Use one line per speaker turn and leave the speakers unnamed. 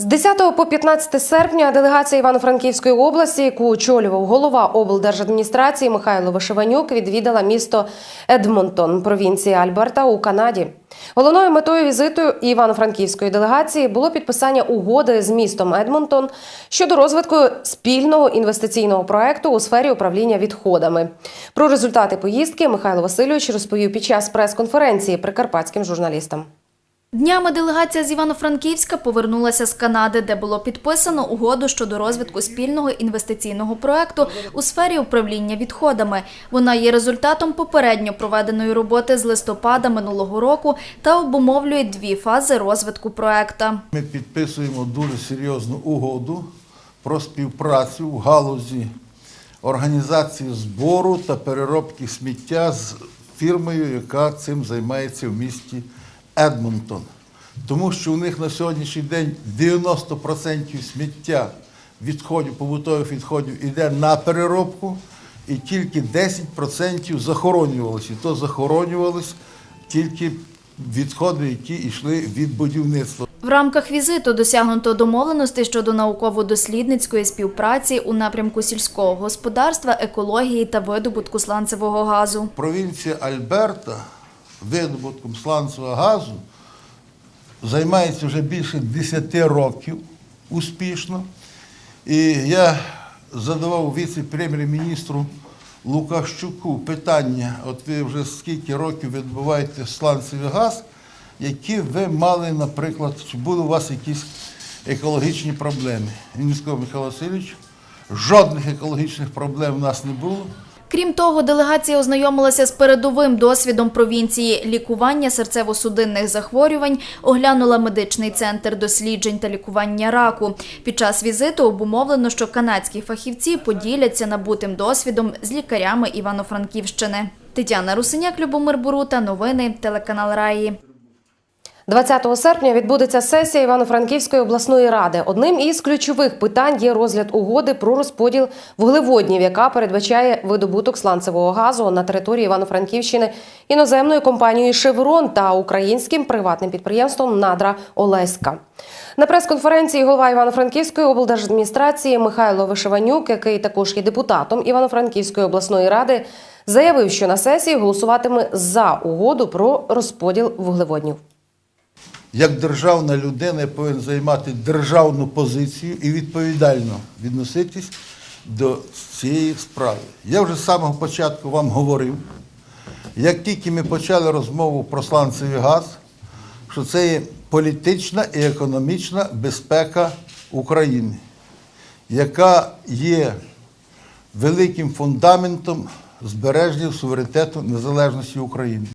З 10 по 15 серпня делегація Івано-Франківської області, яку очолював голова облдержадміністрації Михайло Вишиванюк, відвідала місто Едмонтон, провінція Альберта у Канаді. Головною метою візиту Івано-Франківської делегації було підписання угоди з містом Едмонтон щодо розвитку спільного інвестиційного проекту у сфері управління відходами. Про результати поїздки Михайло Васильович розповів під час прес-конференції прикарпатським журналістам.
Днями делегація з Івано-Франківська повернулася з Канади, де було підписано угоду щодо розвитку спільного інвестиційного проекту у сфері управління відходами. Вона є результатом попередньо проведеної роботи з листопада минулого року та обумовлює дві фази розвитку проекта.
Ми підписуємо дуже серйозну угоду про співпрацю в галузі організації збору та переробки сміття з фірмою, яка цим займається в місті Едмонтон. Тому що у них на сьогоднішній день 90% сміття відходів, побутових відходів йде на переробку, і тільки 10% захоронювалися. І то захоронювались тільки відходи, які йшли від будівництва.
В рамках візиту досягнуто домовленостей щодо науково-дослідницької співпраці у напрямку сільського господарства, екології та видобутку сланцевого газу.
Провінція Альберта видобутком сланцевого газу займається вже більше 10 років успішно. І я задавав віце-прем'єр-міністру Лукащуку питання: от ви вже скільки років відбуваєте сланцевий газ, які ви мали, наприклад, чи були у вас якісь екологічні проблеми? Він сказав, Михайло Васильович, жодних екологічних проблем у нас не було.
Крім того, делегація ознайомилася з передовим досвідом провінції лікування серцево-судинних захворювань, оглянула медичний центр досліджень та лікування раку. Під час візиту обумовлено, що канадські фахівці поділяться набутим досвідом з лікарями Івано-Франківщини. Тетяна Русиняк, Любомир Бурута, новини, телеканал Раї.
20 серпня відбудеться сесія Івано-Франківської обласної ради. Одним із ключових питань є розгляд угоди про розподіл вуглеводнів, яка передбачає видобуток сланцевого газу на території Івано-Франківщини іноземною компанією Шеврон та українським приватним підприємством Надра Олеська. На прес-конференції голова Івано-Франківської облдержадміністрації Михайло Вишиванюк, який також є депутатом Івано-Франківської обласної ради, заявив, що на сесії голосуватиме за угоду про розподіл вуглеводнів.
Як державна людина я повинен займати державну позицію і відповідально відноситись до цієї справи. Я вже з самого початку вам говорив, як тільки ми почали розмову про сланцевий газ, що це є політична і економічна безпека України, яка є великим фундаментом збереження суверенітету незалежності України.